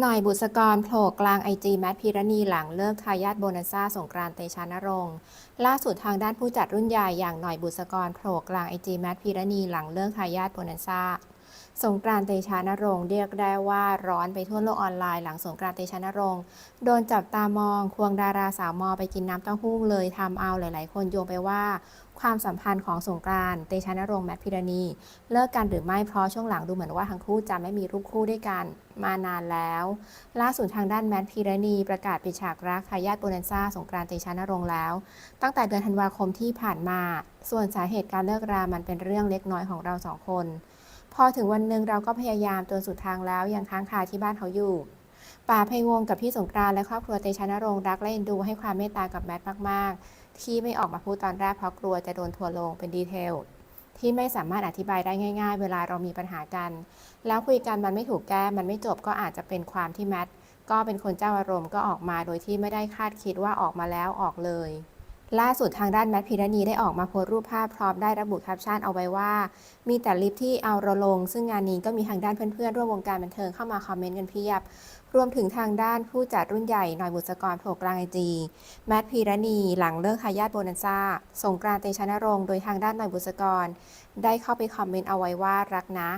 หน่อยบุษกรโผล่กลางไอจีแมทพิรณีหลังเลิกทายาทโบนัสซ่าสงกรานเตชานรงค์ล่าสุดทางด้านผู้จัดรุ่นใหญ่อย่างหน่อยบุษกรโผล่กลางไอจีแมทพิรณีหลังเลิกทายาทโบนัสซ่า สงกรานต์เตชานรงค์เรียกได้ว่าร้อนไปทั่วโลกออนไลน์หลังสงกรานต์เตชานรงค์โดนจับตามองควงดาราสาวมอไปกินน้ำเต้าหู้เลยทำเอาหลาย ๆ คนโยงไปว่า ความสัมพันธ์ของสงกรานต์เตชานรงค์แมทพิรณี เลิกกันหรือไม่เพราะช่วงหลังดูเหมือนว่าทั้งคู่จะไม่มีรูปคู่ด้วยกันมานานแล้ว ล่าสุดทางด้านแมทพิรณีประกาศปิดฉากรักทายาทโบนันซ่าสงกรานต์เตชานรงค์แล้ว ตั้งแต่เดือนธันวาคมที่ผ่านมา ส่วนสาเหตุการเลิกรามันเป็นเรื่องเล็กน้อยของเราสองคน พอถึงวันหนึ่งเราก็พยายามจนสุดทางแล้วยังค้างคาที่บ้านเขาอยู่ป่าไพวงกับพี่สงกรานและครอบครัวเตชานรงรักและเอ็นดูให้ความเมตตากับแมทมาก ๆ ที่ไม่ออกมาพูดตอนแรกเพราะกลัวจะโดนทัวลงเป็นดีเทลที่ไม่สามารถอธิบายได้ง่าย ๆ เวลาเรามีปัญหากัน แล้วคุยกันมันไม่ถูกแก้มันไม่จบก็อาจจะเป็นความที่แมทก็เป็นคนเจ้าอารมณ์ก็ออกมาโดยที่ไม่ได้คาดคิดว่าออกมาแล้วออกเลย ล่าสุดทางด้านแมทพิรณีได้ออกมาโพสต์รูปภาพพร้อมได้ระบุแคปชั่นเอาไว้ว่า มีแต่ลิปที่เอาเราลง ซึ่งงานนี้ก็มีทางด้านเพื่อนๆ ร่วมวงการบันเทิงเข้ามาคอมเมนต์กันเพียบ รวมถึงทางด้านผู้จัดรุ่นใหญ่หน่อยบุษกรโผล่กลางไอจีแมทพีรณีหลังเลิกทายาทโบนันซ่าสงกรานเตชะนรงค์โดยทางด้านหน่อยบุษกร ได้เข้าไปคอมเมนต์เอาไว้ว่ารักนะ